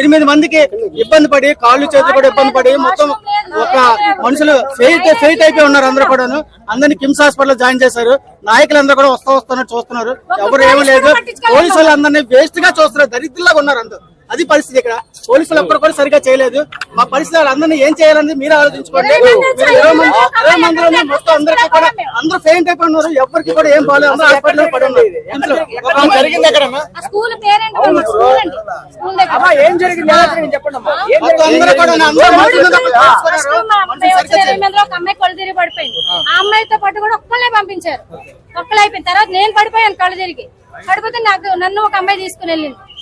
ఎనిమిది మందికి ఇబ్బంది పడి కాళ్ళు చేతులు కూడా ఇబ్బంది పడి మొత్తం ఒక మనుషులు ఫెయిట్ ఫెయిట్ అయిపోయి ఉన్నారు అందరూ కూడాను. అందరినీ కిమ్స్ హాస్పిటల్ జాయిన్ చేశారు. నాయకులందరూ కూడా వస్తా వస్తున్నారు చూస్తున్నారు. ఎవరు ఏమీ లేదు. పోలీసులు అందరినీ వేస్ట్గా చూస్తున్నారు. దరిద్రులాగా ఉన్నారు అందరూ. అది పరిస్థితి ఇక్కడ. పోలీసులు ఎప్పుడు కూడా సరిగా చేయలేదు. మా పరిస్థితి వాళ్ళందరినీ ఏం చేయాలని మీరు ఆలోచించుకోండి. ఇరవై మొత్తం అందరికీ కూడా అందరూ ఫెయింట్ అయిపోయి ఉన్నారు. ఎవరికి కూడా ఏం బాగాలేదు అందరూ హాస్పిటల్ పడి ఉన్నారు ఏం జరిగింది? అందరూ కూడా సరిగ్గా అమ్మాయి తిరిగి పడిపోయింది. ఆ. అమ్మాయితో పాటు కూడా ఒక్కళ్ళే పంపించారు. ఒక్కళ్ళు అయిపోయిన తర్వాత నేను పడిపోయాను కళ్ళు తిరిగి. పడిపోతే నాకు నన్ను ఒక అమ్మాయి తీసుకుని వెళ్ళింది.